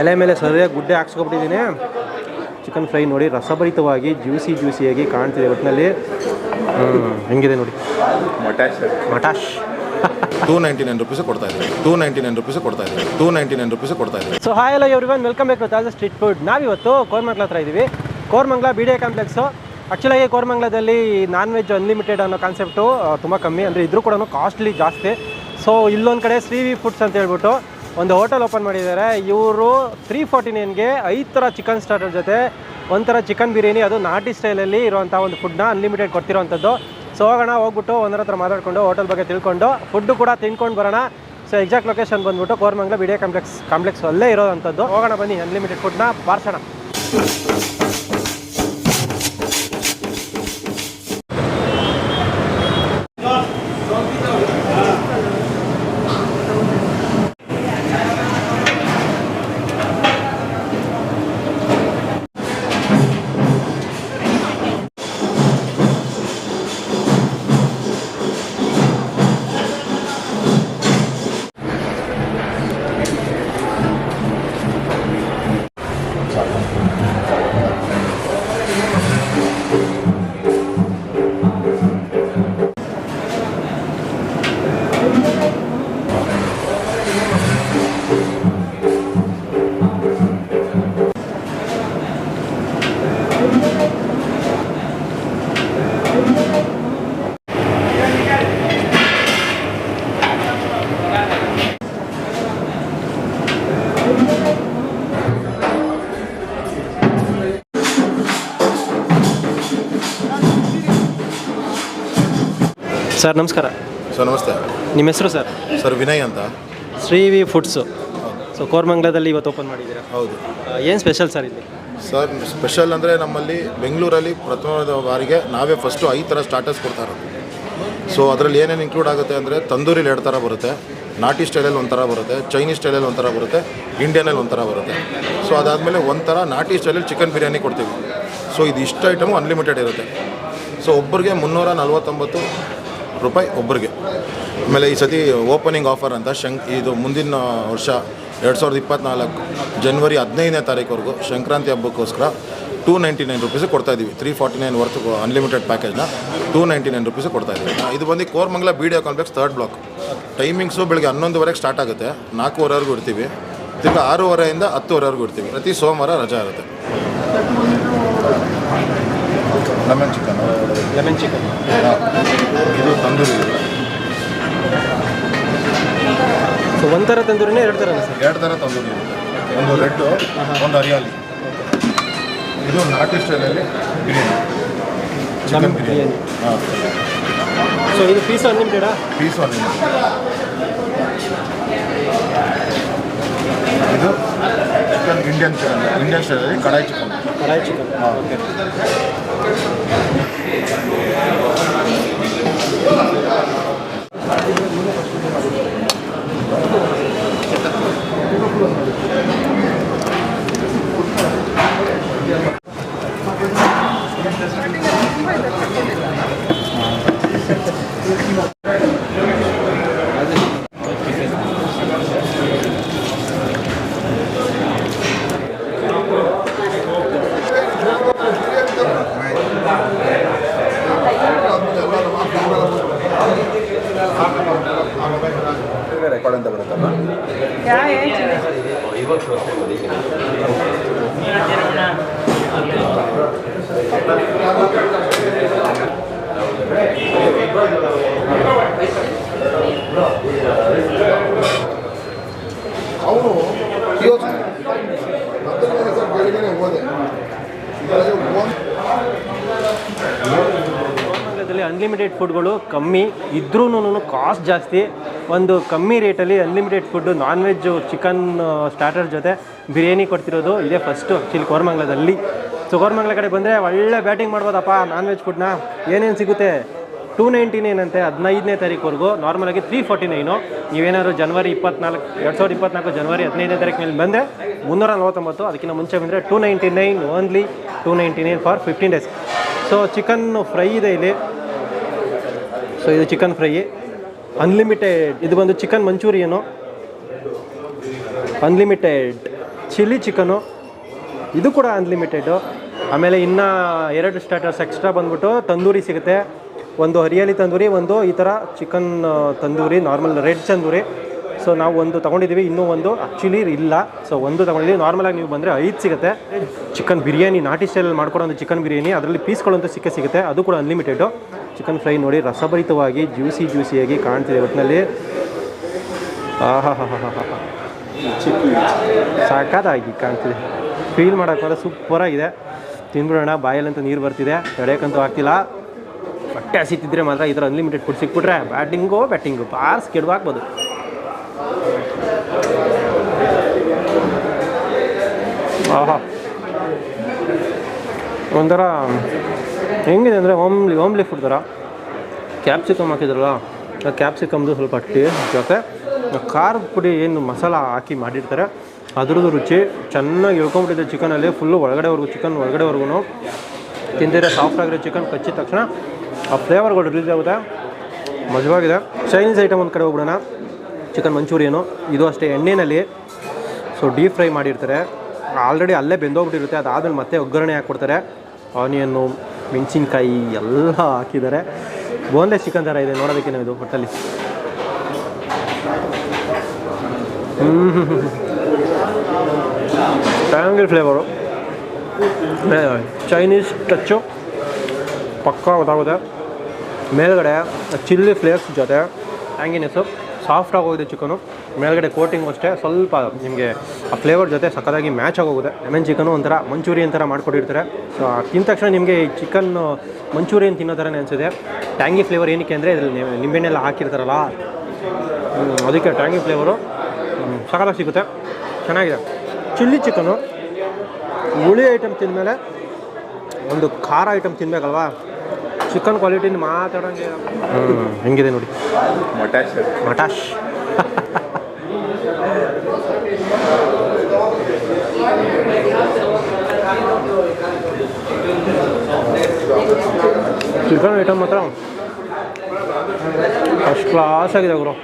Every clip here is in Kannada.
ಎಲೆ ಮೇಲೆ ಸರಿಯಾಗಿ ಗುಡ್ಡೆ ಹಾಕ್ಸ್ಕೊಬಿಟ್ಟಿದ್ದೀನಿ. ಚಿಕನ್ ಫ್ರೈ ನೋಡಿ ರಸಭರಿತವಾಗಿ ಜ್ಯೂಸಿ ಜ್ಯೂಸಿಯಾಗಿ ಕಾಣ್ತಿದೆ ಒಟ್ಟಿನಲ್ಲಿ ಹೆಂಗಿದೆ ನೋಡಿ. ಮಟಾಶ್. ಮಟಾಶ್. ಟೂ ನೈಂಟಿ ನೈನ್ ರುಪೀಸ್ ಕೊಡ್ತಾ ಇದ್ದೀವಿ ಟೂ ನೈಂಟಿ ನೈನ್ ರುಪೀಸ್ ಕೊಡ್ತಾ ಇದ್ದೀವಿ ಟೂ ನೈಂಟಿ ನೈನ್ ರುಪೀಸ್ ಕೊಡ್ತಾ ಇದ್ದೀವಿ ಸೊ ಹಾಯ್ ಎಲ್ಲ ಇವ್ರಿಗೊಂದು welcome back Taza street food ನಾವಿವತ್ತು ಕೋರ್ಮಂಗ್ಲ ಹತ್ರ ಇದ್ದೀವಿ Koramangala B D A complex ಆ್ಯಕ್ಚುಲಾಗಿ ಕೋರ್ಮಂಗ್ಲದಲ್ಲಿ ನಾನ್ ವೆಜ್ ಅನ್ಲಿಮಿಟೆಡ್ ಅನ್ನೋ ಕಾನ್ಸೆಪ್ಟು ತುಂಬ ಕಮ್ಮಿ. ಅಂದರೆ ಇದ್ರೂ ಕೂಡ ಕಾಸ್ಟ್ಲಿ ಜಾಸ್ತಿ. ಸೊ ಇಲ್ಲೊಂದು ಕಡೆ ಸ್ರೀವಿ ಫುಡ್ಸ್ ಅಂತ ಹೇಳ್ಬಿಟ್ಟು ಒಂದು ಹೋಟೆಲ್ ಓಪನ್ ಮಾಡಿದ್ದಾರೆ. ಇವರು ತ್ರೀ ಫಾರ್ಟಿ ನೈನ್ಗೆ ಐದು ಥರ ಚಿಕನ್ ಸ್ಟಾರ್ಟರ್ ಜೊತೆ ಒಂಥರ ಚಿಕನ್ ಬಿರಿಯಾನಿ, ಅದು ನಾಟಿ ಸ್ಟೈಲಲ್ಲಿ ಇರುವಂಥ ಒಂದು ಫುಡ್ನ ಅನ್ಲಿಮಿಟೆಡ್ ಕೊಡ್ತಿರೋವಂಥದ್ದು ಸೊ ಹೋಗೋಣ, ಹೋಗ್ಬಿಟ್ಟು ಒಂದರ ಹತ್ರ ಮಾತಾಡಿಕೊಂಡು ಹೋಟೆಲ್ ಬಗ್ಗೆ ತಿಳ್ಕೊಂಡು ಫುಡ್ಡು ಕೂಡ ತಿನ್ಕೊಂಡು ಬರೋಣ. ಸೊ ಎಕ್ಸಾಕ್ಟ್ ಲೊಕೇಶನ್ ಬಂದ್ಬಿಟ್ಟು ಕೋರ್ಮಂಗ್ಲ ವಿಡಿಯೋ ಕಾಂಪ್ಲೆಕ್ಸ್ ಕಾಂಪ್ಲೆಕ್ಸ್ ಅಲ್ಲೇ ಇರೋದಂಥದ್ದು. ಹೋಗೋಣ ಬನ್ನಿ ಅನ್ಲಿಮಿಟೆಡ್ ಫುಡ್ನ ಬಾರ್ಸೋಣ. ಸರ್ ನಮಸ್ಕಾರ. ಸರ್ ನಮಸ್ತೆ. ನಿಮ್ಮ ಹೆಸರು ಸರ್? ಸರ್ ವಿನಯ್ ಅಂತ. Shri V foods. ಸೊ ಕೋರ್ಮಂಗ್ಲದಲ್ಲಿ ಇವತ್ತು ಓಪನ್ ಮಾಡಿದ್ದೀರಾ? ಹೌದು. ಏನು ಸ್ಪೆಷಲ್ ಸರ್ ಇಲ್ಲಿ? ಸರ್ ಸ್ಪೆಷಲ್ ಅಂದರೆ ನಮ್ಮಲ್ಲಿ ಬೆಂಗಳೂರಲ್ಲಿ ಪ್ರಥಮ ಬಾರಿಗೆ ನಾವೇ ಫಸ್ಟು ಐದು ಥರ ಸ್ಟಾರ್ಟರ್ಸ್ ಕೊಡ್ತಾ ಇರೋದು. ಸೊ ಅದರಲ್ಲಿ ಏನೇನು ಇನ್ಕ್ಲೂಡ್ ಆಗುತ್ತೆ ಅಂದರೆ ತಂದೂರಿಲಿ ಎರಡು ಥರ ಬರುತ್ತೆ ನಾಟಿ ಸ್ಟೈಲಲ್ಲಿ ಒಂಥರ ಬರುತ್ತೆ ಚೈನೀಸ್ ಸ್ಟೈಲಲ್ಲಿ ಒಂಥರ ಬರುತ್ತೆ ಇಂಡಿಯನಲ್ಲಿ ಒಂಥರ ಬರುತ್ತೆ. ಸೊ ಅದಾದಮೇಲೆ ಒಂಥರ ನಾಟಿ ಸ್ಟೈಲಲ್ಲಿ ಚಿಕನ್ ಬಿರಿಯಾನಿ ಕೊಡ್ತೀವಿ. ಸೊ ಇದು ಇಷ್ಟು ಐಟಮು ಅನ್ಲಿಮಿಟೆಡ್ ಇರುತ್ತೆ. ಸೊ ಒಬ್ಬರಿಗೆ ಮುನ್ನೂರ ನಲ್ವತ್ತೊಂಬತ್ತು ರೂಪಾಯಿ ಒಬ್ಬರಿಗೆ ಆಮೇಲೆ ಈ ಸತಿ ಓಪನಿಂಗ್ ಆಫರ್ ಅಂತ ಶಂಕ್, ಇದು ಮುಂದಿನ ವರ್ಷ ಎರಡು ಸಾವಿರದ ಇಪ್ಪತ್ನಾಲ್ಕು ಜನ್ವರಿ ಹದಿನೈದನೇ ತಾರೀಕುವರೆಗೂ ಸಂಕ್ರಾಂತಿ ಹಬ್ಬಕ್ಕೋಸ್ಕರ ಟೂ ನೈಂಟಿ ನೈನ್ ರುಪೀಸ್ ಕೊಡ್ತಾ ಇದ್ದೀವಿ three forty nine worth unlimited ಪ್ಯಾಕೇಜ್ನ two ninety nine rupees ಕೊಡ್ತಾ ಇದ್ದೀವಿ ಇದು ಬಂದು Koramangala B D complex third block timings ಬೆಳಗ್ಗೆ ಹನ್ನೊಂದುವರೆಗೆ ಸ್ಟಾರ್ಟ್ ಆಗುತ್ತೆ. ನಾಲ್ಕೂವರೆವರೆಗೂ ಇಡ್ತೀವಿ. ತಿರ್ಗಿ ಆರೂವರೆಯಿಂದ ಹತ್ತುವರೆವರೆಗೂ ಇಡ್ತೀವಿ. ಪ್ರತಿ ಸೋಮವಾರ ರಜಾ ಇರುತ್ತೆ. ಲೆಮನ್ ಚಿಕನ್ ಲೆಮನ್ ಚಿಕನ್ ಇದು ತಂದೂರಿ. ಸೊ ಒಂಥರ ತಂದೂರಿನೇ ಎರಡು ಥರ ಸರ್ ಎರಡು ಥರ ತಂದೂರಿ ಒಂದು ರೆಡ್ ಒಂದು ಹರಿಯಾಲಿ. ಇದು ನಾಟಿ ಸ್ಟೈಲಲ್ಲಿ ಬಿರಿಯಾನಿ. ಚಿಕನ್ ಬಿರಿಯಾನಿ. ಹಾಂ ಸೊ ಇದು ಪೀಸ್ ಅನ್ಲಿಮಿಟೆಡಾ ಪೀಸ್ ಅನ್ಲಿಮಿಟೆಡ್ ಇದು ಚಿಕನ್ ಇಂಡಿಯನ್ ಚಿಕನ್ ಇಂಡಿಯನ್ ಸ್ಟೈಲಲ್ಲಿ ಕಡಾಯಿ ಚಿಕನ್ ಕಡಾಯಿ ಚಿಕನ್ ಹಾಂ ಓಕೆ ರೆಕಾರ್ಡ್ ಅಂತ ಬರುತ್ತಲ್ಲ ಅವನು ಯೋಚನೆ ಹತ್ತನೇ ಸರ್ ಬೆಳಿಗ್ಗೆ ಹೋದೆ ಕೋರ್ಮಂಗ್ಲದಲ್ಲಿ ಅನ್ಲಿಮಿಟೆಡ್ ಫುಡ್ಗಳು ಕಮ್ಮಿ ಇದ್ರೂ ಕಾಸ್ಟ್ ಜಾಸ್ತಿ. ಒಂದು ಕಮ್ಮಿ ರೇಟಲ್ಲಿ unlimited food non veg chicken starter ಜೊತೆ ಬಿರಿಯಾನಿ ಕೊಡ್ತಿರೋದು ಇದೇ ಫಸ್ಟು ಆ್ಯಕ್ಚುಲಿ ಕೋರ್ಮಂಗ್ಲದಲ್ಲಿ. ಸೊ ಕೋರ್ಮಂಗ್ಲ ಕಡೆ ಬಂದರೆ ಒಳ್ಳೆ ಬ್ಯಾಟಿಂಗ್ ಮಾಡ್ಬೋದಪ್ಪ ನಾನ್ ವೆಜ್ ಫುಡ್ನ ಏನೇನು ಸಿಗುತ್ತೆ? ಟೂ ನೈಂಟಿ ನೈನ್ ಅಂತೆ, ಹದಿನೈದನೇ ತಾರೀಕುವರೆಗೂ. ನಾರ್ಮಲಾಗಿ ತ್ರೀ ಫಾರ್ಟಿ ನೈನು ನೀವೇನಾದ್ರು ಜನವರಿ ಇಪ್ಪತ್ನಾಲ್ಕು, ಎರಡು ಸಾವಿರದ ಇಪ್ಪತ್ನಾಲ್ಕು ಜನವರಿ ಹದಿನೈದನೇ ತಾರೀಕು ಮೇಲೆ ಬಂದರೆ ಮುನ್ನೂರ ನಲವತ್ತೊಂಬತ್ತು ಅದಕ್ಕಿಂತ ಮುಂಚೆ ಬಂದರೆ two ninety nine only two ninety nine for fifteen days so chicken fry ಇದೆ ಇಲ್ಲಿ. ಸೊ ಇದು ಚಿಕನ್ ಫ್ರೈ ಅನ್ಲಿಮಿಟೆಡ್ ಇದು ಬಂದು chicken manchurian unlimited chilli chicken ಇದು ಕೂಡ ಅನ್ಲಿಮಿಟೆಡು ಆಮೇಲೆ ಇನ್ನೂ ಎರಡು ಸ್ಟಾರ್ಟರ್ಸ್ ಎಕ್ಸ್ಟ್ರಾ ಬಂದ್ಬಿಟ್ಟು ತಂದೂರಿ ಸಿಗುತ್ತೆ. ಒಂದು ಹರಿಯಾಲಿ ತಂದೂರಿ, ಒಂದು ಈ ಥರ chicken tandoori normal red tandoori. So ನಾವು ಒಂದು ತೊಗೊಂಡಿದ್ದೀವಿ, ಇನ್ನೂ ಒಂದು ಆ್ಯಕ್ಚುಲಿ ಇಲ್ಲ. ಸೊ ಒಂದು ತೊಗೊಂಡಿದ್ದೀವಿ. ನಾರ್ಮಲಾಗಿ ನೀವು ಬಂದರೆ ಐದು ಸಿಗುತ್ತೆ. ಚಿಕನ್ ಬಿರಿಯಾನಿ, ನಾಟಿ ಸ್ಟೈಲಲ್ಲಿ ಮಾಡ್ಕೊಡೋ ಒಂದು ಚಿಕನ್ ಬಿರಿಯಾನಿ, ಅದರಲ್ಲಿ ಪೀಸ್ಗಳಂತೂ ಸಿಕ್ಕೇ ಸಿಗುತ್ತೆ. ಅದು ಕೂಡ ಅನ್ಲಿಮಿಟೆಡು ಚಿಕನ್ ಫ್ರೈ ನೋಡಿ ರಸಭರಿತವಾಗಿ ಜ್ಯೂಸಿ ಜ್ಯೂಸಿಯಾಗಿ ಕಾಣ್ತಿದೆ ಒಟ್ಟಿನಲ್ಲಿ ಆಹಾ ಸಾಕಾದಾಗಿ ಕಾಣ್ತಿದೆ. ಫೀಲ್ ಮಾಡೋಕ್ಕಾದ್ರೆ ಸೂಪರಾಗಿದೆ. ತಿನ್ಬಿಡೋಣ, ಬಾಯಲ್ಲಂತೂ ನೀರು ಬರ್ತಿದೆ. ತಡೆಯೋಕ್ಕಂತೂ ಆಗ್ತಿಲ್ಲ. ಬಟ್ಟೆ ಹಸಿತಿದ್ರೆ ಮಾತ್ರ ಈ ಥರ ಅನ್ಲಿಮಿಟೆಡ್ ಫುಡ್ ಸಿಕ್ಬಿಟ್ರೆ ಬ್ಯಾಟಿಂಗು ಬ್ಯಾಟಿಂಗು. ಬಾರ್ಸ್ ಕೆಡವಾಕ್ಬೋದು ಆಹಾ. ಒಂಥರ ಹೆಂಗಿದೆ ಅಂದರೆ ಓಮ್ಲಿ ಓಮ್ಲಿ ಫುಡ್ ಥರ ಕ್ಯಾಪ್ಸಿಕಮ್ ಹಾಕಿದ್ರಲ್ಲ, ಆ ಕ್ಯಾಪ್ಸಿಕಮ್ದು ಸ್ವಲ್ಪ ಟೇಸ್ಟ್ ಜೊತೆ ಖಾರದ ಪುಡಿ ಏನು ಮಸಾಲ ಹಾಕಿ ಮಾಡಿರ್ತಾರೆ. ಅದ್ರದ್ದು ರುಚಿ ಚೆನ್ನಾಗಿ ಇಳ್ಕೊಂಬಿಟ್ಟಿದೆ ಚಿಕನಲ್ಲಿ ಫುಲ್ಲು ಒಳಗಡೆವರೆಗೂ ಚಿಕನ್ ಒಳಗಡೆವರೆಗೂ ತಿಂದಿರೋ ಸಾಫ್ಟ್ ಆಗಿರೋ ಚಿಕನ್ ಕಚ್ಚಿದ ತಕ್ಷಣ ಆ ಫ್ಲೇವರ್ಗಳು ರಿಲೀಸ್ ಆಗುತ್ತೆ. ಮಜವಾಗಿದೆ. ಚೈನೀಸ್ ಐಟಮ್ ಒಂದು ಕಡೆ ಹೋಗ್ಬಿಡೋಣ. ಚಿಕನ್ ಮಂಚೂರಿಯನು ಇದು ಅಷ್ಟೇ ಎಣ್ಣೆಯಲ್ಲಿ ಸೊ ಡೀಪ್ ಫ್ರೈ ಮಾಡಿರ್ತಾರೆ. ಆಲ್ರೆಡಿ ಅಲ್ಲೇ ಬೆಂದೋಗ್ಬಿಟ್ಟಿರುತ್ತೆ ಅದಾದಮೇಲೆ ಮತ್ತೆ ಒಗ್ಗರಣೆ ಹಾಕ್ಕೊಡ್ತಾರೆ. ಆನಿಯನ್ನು, ಮೆಣಸಿನ್ಕಾಯಿ ಎಲ್ಲ ಹಾಕಿದ್ದಾರೆ. ಬೋನ್ಲೆಸ್ ಚಿಕನ್ ಥರ ಇದೆ, ನೋಡೋದಕ್ಕೆ ಇದು ಹೊಟ್ಟಲ್ಲಿ. ಟ್ಯಾಂಗಲ್ ಫ್ಲೇವರು ಚೈನೀಸ್ ಟಚ್ಚು ಪಕ್ಕಾ ಗೊತ್ತಾಗುತ್ತೆ. ಮೇಲ್ಗಡೆ ಚಿಲ್ಲಿ ಫ್ಲೇವರ್ಸ್ ಜೊತೆ ಟ್ಯಾಂಗಿನೆಸ್ಸು ಸಾಫ್ಟಾಗಿ ಹೋಗಿದೆ ಚಿಕನು ಮೇಲ್ಗಡೆ ಕೋಟಿಂಗು ಅಷ್ಟೇ ಸ್ವಲ್ಪ ನಿಮಗೆ ಆ ಫ್ಲೇವರ್ ಜೊತೆ ಸಕ್ಕದಾಗಿ ಮ್ಯಾಚ್ ಆಗೋಗುತ್ತೆ. ಲೆಮನ್ ಚಿಕನು ಒಂಥರ ಮಂಚೂರಿಯನ್ ಥರ ಮಾಡಿಕೊಟ್ಟಿರ್ತಾರೆ. ಸೊ ತಿಂದ ತಕ್ಷಣ ನಿಮಗೆ ಈ ಚಿಕನ್ ಮಂಚೂರಿಯನ್ ತಿನ್ನೋ ಥರನೇ ಅನಿಸಿದೆ ಟ್ಯಾಂಗಿ ಫ್ಲೇವರ್ ಏನಕ್ಕೆ ಅಂದರೆ ಇದರಲ್ಲಿ ನಿಂಬೆಣ್ಣೆಲ್ಲ ಹಾಕಿರ್ತಾರಲ್ಲ? ಅದಕ್ಕೆ ಟ್ಯಾಂಗಿ ಫ್ಲೇವರು ಸಕ್ಕತ್ತಾಗಿ ಸಿಗುತ್ತೆ. ಚೆನ್ನಾಗಿದೆ. ಚಿಲ್ಲಿ ಚಿಕನು ಹುಳಿ ಐಟಮ್ ತಿಂದಮೇಲೆ ಒಂದು ಖಾರ ಐಟಮ್ ತಿನ್ಬೇಕಲ್ವಾ? ಚಿಕನ್ ಕ್ವಾಲಿಟಿನ ಮಾತಾಡೋಂಗೆ ಹ್ಞೂ ಹೆಂಗಿದೆ ನೋಡಿ. ಮಟಾಶ್. ಮಟಾಶ್. ಚಿಕನ್ ಐಟಮ್ ಮಾತ್ರ. ಫಸ್ಟ್ ಕ್ಲಾಸ್ ಆಗಿದೆ ಗುರು.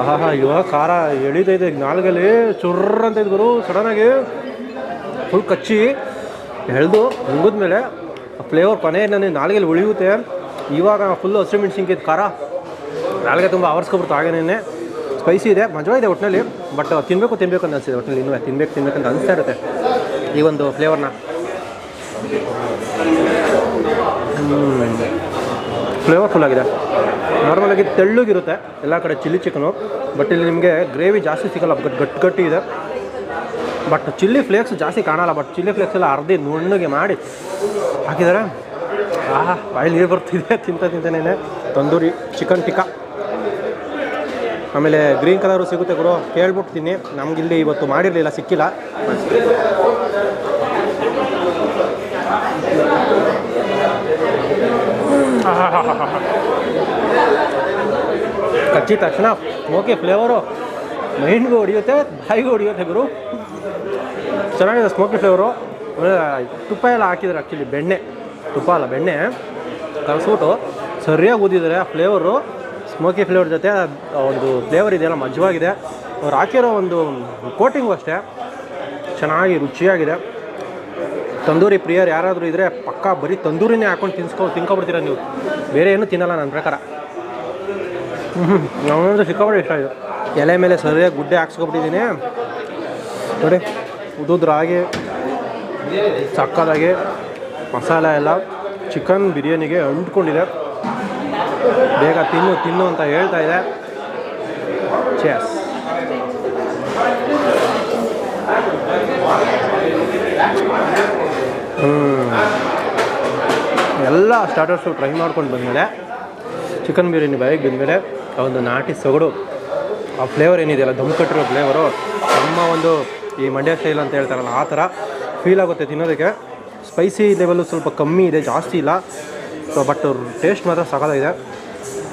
ಆಹಾ ಇವಾಗ ಖಾರ ಎಳಿತೈತೆ ನಾಲ್ಗಲ್ಲಿ ಚುರ್ರ ಅಂತ ಗುರು. ಸಡನ್ನಾಗಿ ಫುಲ್ ಕಚ್ಚಿ. ಎಳೆದು ಮುಗಿದ್ಮೇಲೆ ಫ್ಲೇವರ್ ಕೊನೆ ನನಗೆ ನಾಲ್ಗೆಲ್ಲಿ ಉಳಿಯುತ್ತೆ. ಇವಾಗ ಫುಲ್ ಹಸಿರು ಮೆಣಸಿನ್ಕಾಯಿ ಖಾರ. ನಾಲ್ಗೆ ತುಂಬ ಆವರ್ಸ್ಕೊಬಿಡ್ತು ಹಾಗೇನೆ ಸ್ಪೈಸಿ ಇದೆ. ಮಜಾ ಇದೆ ಒಟ್ಟಿನಲ್ಲಿ ಬಟ್ ತಿನ್ನಬೇಕು ತಿನ್ನಬೇಕು ಅಂತ ಅನಿಸಿದೆ. ಒಟ್ಟಿನಲ್ಲಿ ಇನ್ನೂ ತಿನ್ಬೇಕು ತಿನ್ಬೇಕು ಅಂತ ಅನಿಸ್ತಾ ಇರುತ್ತೆ ಈ ಒಂದು ಫ್ಲೇವರ್ನ ಫ್ಲೇವರ್ಫುಲ್ ಆಗಿದೆ. ನಾರ್ಮಲಾಗಿ ತೆಳ್ಳಗಿರುತ್ತೆ. ಎಲ್ಲ ಕಡೆ ಚಿಲ್ಲಿ ಚಿಕನು ಬಟ್ ಇಲ್ಲಿ ನಿಮಗೆ ಗ್ರೇವಿ ಜಾಸ್ತಿ ಸಿಗಲ್ಲ. ಗಟ್ ಇದೆ. ಬಟ್ ಚಿಲ್ಲಿ ಫ್ಲೇಕ್ಸ್ ಜಾಸ್ತಿ ಕಾಣಲ್ಲ. ಬಟ್ ಚಿಲ್ಲಿ ಫ್ಲೇಕ್ಸ್ ಎಲ್ಲ ಅರ್ಧಿ ನುಣ್ಣಗೆ ಮಾಡಿ ಹಾಕಿದ್ದಾರೆ ಆಹಾ, ಬಾಯಲ್ಲಿ ನೀರು ಬರ್ತಿದೆ. ತಿಂತ ತಿಂತಾನೇನೆ ತಂದೂರಿ ಚಿಕನ್ ಟಿಕ್ಕಾ ಆಮೇಲೆ ಗ್ರೀನ್ ಕಲರು ಸಿಗುತ್ತೆ ಗುರು. ಕೇಳ್ಬಿಡ್ತೀನಿ ನಮಗಿಲ್ಲಿ ಇವತ್ತು ಮಾಡಿರಲಿಲ್ಲ, ಸಿಕ್ಕಿಲ್ಲ. ಕಚ್ಚಿದ ತಕ್ಷಣ ಓಕೆ ಫ್ಲೇವರು ಮೈಂಡ್ಗೂ ಹೊಡಿಯುತ್ತೆ, ಬಾಯಿಗೂ ಹೊಡಿಯುತ್ತೆ ಗುರು. ಚೆನ್ನಾಗಿದೆ ಸ್ಮೋಕಿ ಫ್ಲೇವರು ತುಪ್ಪ ಎಲ್ಲ ಹಾಕಿದ್ದಾರೆ ಆ್ಯಕ್ಚುಲಿ ಬೆಣ್ಣೆ. ತುಪ್ಪ ಅಲ್ಲ, ಬೆಣ್ಣೆ. ಕಲಸ್ಬಿಟ್ಟು ಸರಿಯಾಗಿ ಊದಿದ್ದಾರೆ ಆ ಫ್ಲೇವರು ಸ್ಮೋಕಿ ಫ್ಲೇವರ್ ಜೊತೆ ಒಂದು ಫ್ಲೇವರ್ ಇದೆಯಲ್ಲ, ಮಜವಾಗಿದೆ. ಅವ್ರು ಹಾಕಿರೋ ಒಂದು ಕೋಟಿಂಗು ಅಷ್ಟೇ. ಚೆನ್ನಾಗಿ ರುಚಿಯಾಗಿದೆ. ತಂದೂರಿ ಪ್ರಿಯರು ಯಾರಾದರೂ ಇದ್ದರೆ ಪಕ್ಕಾ ಬರೀ ತಂದೂರಿನೇ ಹಾಕೊಂಡು ತಿನ್ಸ್ಕೊ ತಿನ್ಕೊಬಿಡ್ತೀರ ನೀವು. ಬೇರೆ ಏನೂ ತಿನ್ನಲ್ಲ ನನ್ನ ಪ್ರಕಾರ. ಹ್ಞೂ ನಮ್ಮಂದ್ರೆ ಸಿಕ್ಕಾಪಟ್ಟೆ ಇಷ್ಟ ಇದು. ಎಲೆ ಮೇಲೆ ಸರಿಯಾಗಿ ಗುಡ್ಡೆ ಹಾಕ್ಸ್ಕೊಬಿಟ್ಟಿದ್ದೀನಿ. ನೋಡಿ, ಉದುದ್ರ ಹಾಗೆ, ಸಕ್ಕದಾಗಿ ಮಸಾಲೆ ಎಲ್ಲ, ಚಿಕನ್ ಬಿರಿಯಾನಿಗೆ ಅಂಟ್ಕೊಂಡಿದೆ. ಬೇಗ ತಿನ್ನು ತಿನ್ನು ಅಂತ ಹೇಳ್ತಾ ಇದೆ. ಚೆಸ್ ಎಲ್ಲ ಸ್ಟಾರ್ಟರ್ಸು ಟ್ರೈ ಮಾಡ್ಕೊಂಡು ಬಂದಮೇಲೆ ಚಿಕನ್ ಬಿರಿಯಾನಿ ಬಾಯಿಗೆ ಬಂದಮೇಲೆ ಆ ಒಂದು ನಾಟಿ ಸೊಗಡು, ಆ ಫ್ಲೇವರ್ ಏನಿದೆಯಲ್ಲ ದಮ್ ಕಟ್ಟಿರೋ ಫ್ಲೇವರು ನಮ್ಮ ಒಂದು ಈ ಮಂಡ್ಯ ಸ್ಟೈಲ್ ಅಂತ ಹೇಳ್ತಾರಲ್ಲ, ಆ ಥರ ಫೀಲ್ ಆಗುತ್ತೆ ತಿನ್ನೋದಕ್ಕೆ. ಸ್ಪೈಸಿ ಲೆವೆಲ್ಲು ಸ್ವಲ್ಪ ಕಮ್ಮಿ ಇದೆ, ಜಾಸ್ತಿ ಇಲ್ಲ. ಸೊ ಬಟ್ ಟೇಸ್ಟ್ ಮಾತ್ರ ಸಕಾಲಾಗಿದೆ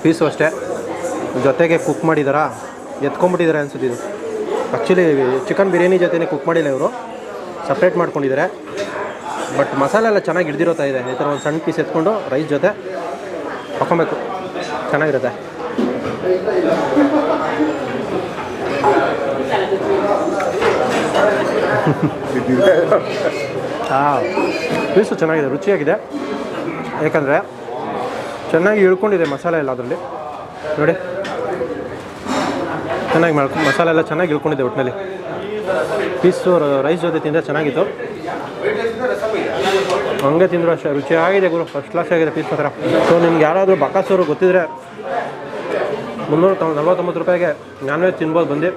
ಪೀಸು ಅಷ್ಟೇ. ಜೊತೆಗೆ ಕುಕ್ ಮಾಡಿದಾರಾ? ಎತ್ಕೊಂಡ್ಬಿಟ್ಟಿದ್ದಾರೆ ಅನ್ಸುತ್ತೆ ಇದು. ಆ್ಯಕ್ಚುಲಿ ಚಿಕನ್ ಬಿರಿಯಾನಿ ಜೊತೆನೇ ಕುಕ್ ಮಾಡಿಲ್ಲ ಇವರು. ಸಪ್ರೇಟ್ ಮಾಡ್ಕೊಂಡಿದ್ದಾರೆ ಬಟ್ ಮಸಾಲೆ ಎಲ್ಲ ಚೆನ್ನಾಗಿ ಹಿಡ್ದಿರೋತಾ ಇದೆ. ಈ ಥರ ಒಂದು ಸಣ್ಣ ಪೀಸ್ ಎತ್ಕೊಂಡು ರೈಸ್ ಜೊತೆ ಹಾಕೊಬೇಕು ಚೆನ್ನಾಗಿರುತ್ತೆ. ಹಾಂ ಪೀಸು ಚೆನ್ನಾಗಿದೆ, ರುಚಿಯಾಗಿದೆ. ಯಾಕಂದರೆ ಚೆನ್ನಾಗಿ ಇಳ್ಕೊಂಡಿದೆ ಮಸಾಲೆ ಎಲ್ಲ ಅದರಲ್ಲಿ. ನೋಡಿ. ಚೆನ್ನಾಗಿ ಮಾಡ್ಕೊ ಮಸಾಲೆ ಎಲ್ಲ ಚೆನ್ನಾಗಿ ಇಳ್ಕೊಂಡಿದೆ ಒಟ್ಟಿನಲ್ಲಿ ಪೀಸು ರೈಸ್ ಜೊತೆ ತಿಂದರೆ ಚೆನ್ನಾಗಿತ್ತು. ಹಂಗೆ ತಿಂದರು ಅಷ್ಟೇ ರುಚಿಯಾಗಿದೆ ಗುರು. ಫಸ್ಟ್ ಕ್ಲಾಸ್ ಆಗಿದೆ ಪೀಸ್ ಮಾತ್ರ. ಸೊ ನಿಮ್ಗೆ ಯಾರಾದರೂ ಬಕಾಸೂರು ಗೊತ್ತಿದ್ರೆ ಮುನ್ನೂರ ತೊಂಬ ನಲ್ವತ್ತೊಂಬತ್ತು ರೂಪಾಯಿಗೆ ನಾನ್ ವೆಜ್ ತಿನ್ಬೋದು ಬಂದು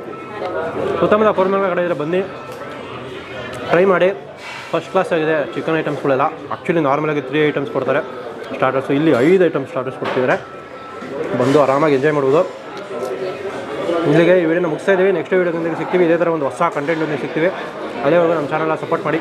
ಸುತ್ತಮುತ್ತ ಕೋರ್ಮಂಗ ಕಡೆ ಇದ್ರೆ ಬನ್ನಿ. ಟ್ರೈ ಮಾಡಿ. ಫಸ್ಟ್ ಕ್ಲಾಸ್ ಆಗಿದೆ ಚಿಕನ್ ಐಟಮ್ಸ್ಗಳೆಲ್ಲ ಆ್ಯಕ್ಚುಲಿ ನಾರ್ಮಲಾಗಿ ತ್ರೀ ಐಟಮ್ಸ್ ಕೊಡ್ತಾರೆ. ಸ್ಟಾರ್ಟರ್ಸು ಇಲ್ಲಿ ಐದು ಐಟಮ್ಸ್ ಸ್ಟಾರ್ಟರ್ಸ್ ಕೊಡ್ತಿದ್ದಾರೆ. ಬಂದು ಆರಾಮಾಗಿ ಎಂಜಾಯ್ ಮಾಡ್ಬೋದು. ಇಲ್ಲಿಗೆ ಈ ವಿಡಿಯೋನ ಮುಗಿಸ್ತಾ ಇದ್ದೀವಿ ನೆಕ್ಸ್ಟ್ ವೀಡಿಯೋದಿಂದ ಸಿಗ್ತೀವಿ. ಇದೇ ಥರ ಒಂದು ಹೊಸ ಕಂಟೆಂಟ್ ಸಿಗ್ತೀವಿ. ಅದೇ ನಮ್ಮ ಚಾನಲ್ನ ಸಪೋರ್ಟ್ ಮಾಡಿ.